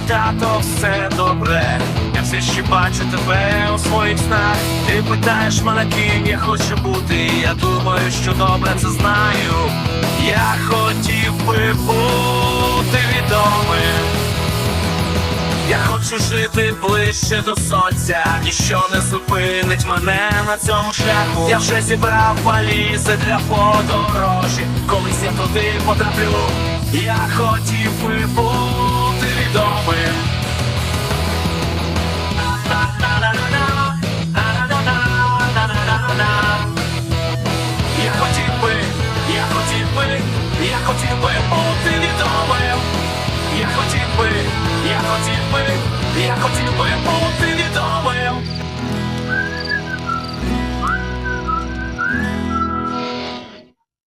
тато, все добре. Я все ще бачу тебе у своїх снах. Ти питаєш мене, ким я хочу бути. Я думаю, що добре це знаю. Я хотів би бути відомим. Я хочу жити ближче до сонця, ніщо не зупинить мене на цьому шляху. Я вже зібрав валізи для подорожі, колись я туди потраплю. Я хотів би би бути відомим. Я хотів би, я хотів би, я хотів би бути відомим.